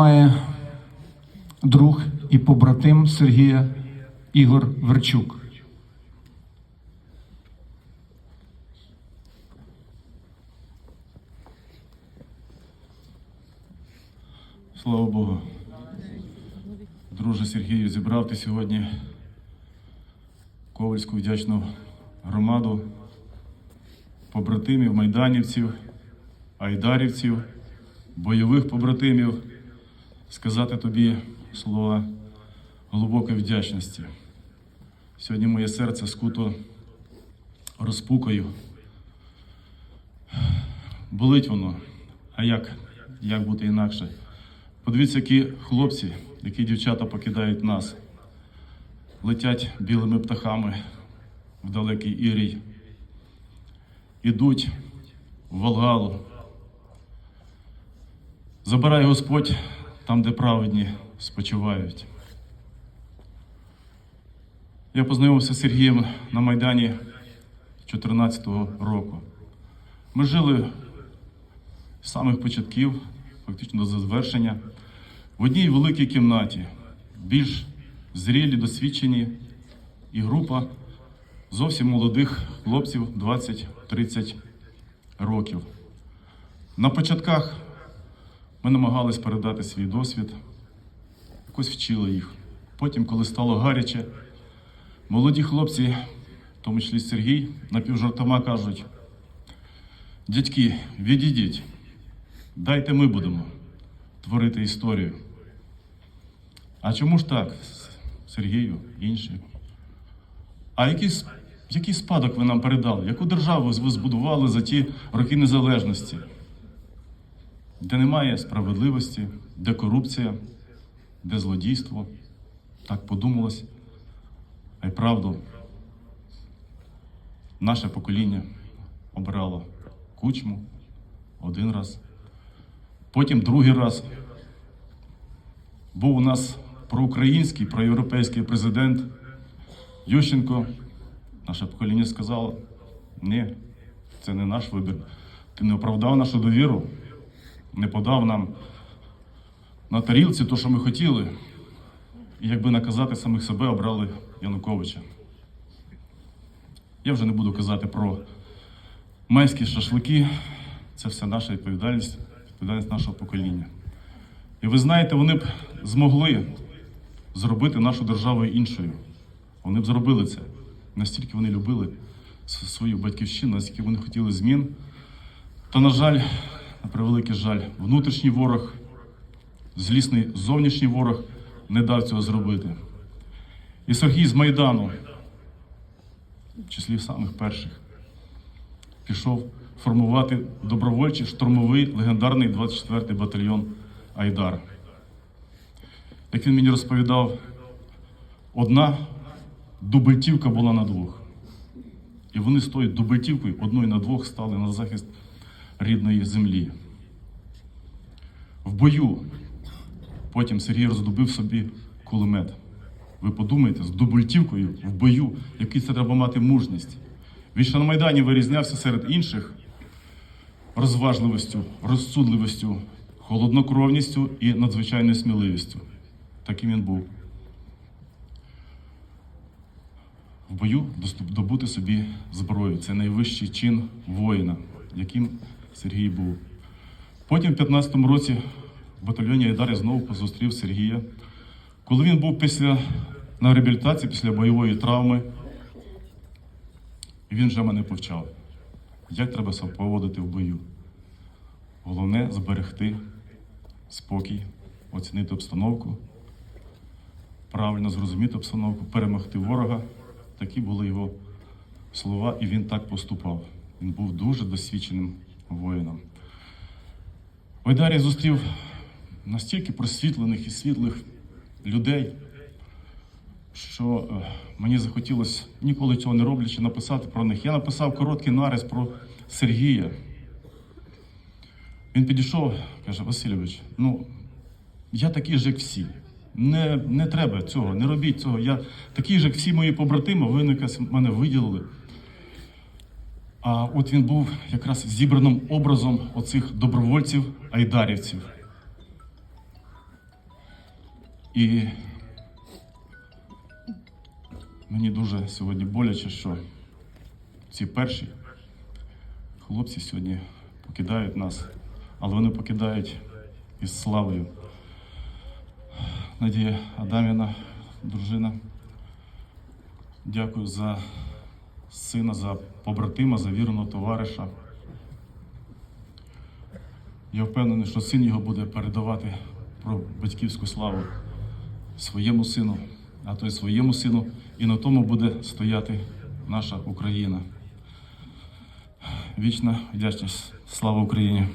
Має друг і побратим Сергія Ігор Верчук. Слава Богу. Друже Сергію, зібрав ти сьогодні Ковальську вдячну громаду, побратимів, майданівців, айдарівців, бойових побратимів, сказати тобі слова глибокої вдячності. Сьогодні моє серце скуто розпукою. Болить воно. А як? Як бути інакше? Подивіться, які хлопці, які дівчата покидають нас, летять білими птахами в далекий Ірій, ідуть в Волгалу. Забирай Господь там, де праведні спочивають. Я познайомився з Сергієм на Майдані 2014 року. Ми жили з самих початків, фактично до завершення, в одній великій кімнаті, більш зрілі, досвідчені, і група зовсім молодих хлопців 20-30 років. На початках ми намагались передати свій досвід, якось вчили їх. Потім, коли стало гаряче, молоді хлопці, в тому числі Сергій, напівжартома кажуть, дядьки, відійдіть. Дайте ми будемо творити історію. А чому ж так, Сергію, інші? А який, який спадок ви нам передали? Яку державу ви збудували за ті роки незалежності? Де немає справедливості, де корупція, де злодійство? Так подумалось. А й правду, наше покоління обирало кучму один раз. Потім другий раз був у нас проукраїнський, проєвропейський президент Ющенко. Наше покоління сказало: ні, це не наш вибір. Ти не оправдав нашу довіру, не подав нам на тарілці те, що ми хотіли. І якби наказати самих себе, обрали Януковича. Я вже не буду казати про майські шашлики. Це все наша відповідальність, відповідальність нашого покоління. І ви знаєте, вони б змогли зробити нашу державу іншою. Вони б зробили це. Настільки вони любили свою батьківщину, настільки вони хотіли змін. Та, на жаль, на превеликий жаль, внутрішній ворог, злісний зовнішній ворог не дав цього зробити. І Сергій з Майдану, в числі самих перших, пішов формувати добровольчий штурмовий легендарний 24-й батальйон Айдар. Як він мені розповідав, одна дубельтівка була на двох. І вони з тою дубельтівкою одною на двох стали на захист рідної землі. В бою потім Сергій роздобив собі кулемет. Ви подумайте, з дубельтівкою в бою, який це треба мати мужність. Він ще на Майдані вирізнявся серед інших розважливістю, розсудливістю, холоднокровністю і надзвичайною сміливістю. Таким він був. В бою добути собі зброю. Це найвищий чин воїна, яким Сергій був. Потім, в 15-му році, в батальйоні Айдар я знову зустрів Сергія. Коли він був після на реабілітації, після бойової травми, він вже мене повчав, як треба себе поводити в бою. Головне зберегти спокій, оцінити обстановку, правильно зрозуміти обстановку, перемогти ворога. Такі були його слова, і він так поступав. Він був дуже досвідченим воїном. В Айдарі зустрів настільки просвітлених і світлих людей, що е, мені захотілося, ніколи цього не роблячи, написати про них. Я написав короткий нарис про Сергія. Він підійшов, каже, Васильович, ну я такий же, як всі. Не, не треба цього, не робіть цього. Я такий же, як всі мої побратими, ви якось мене виділили. А от він був якраз зібраним образом оцих добровольців, айдарівців. І мені дуже сьогодні боляче, що ці перші хлопці сьогодні покидають нас, але вони покидають із славою. Надія Адаміна, дружина. Дякую за сина, за побратима, за вірного товариша. Я впевнений, що син його буде передавати про батьківську славу своєму сину, а то й своєму сину, і на тому буде стояти наша Україна. Вічна вдячність. Слава Україні!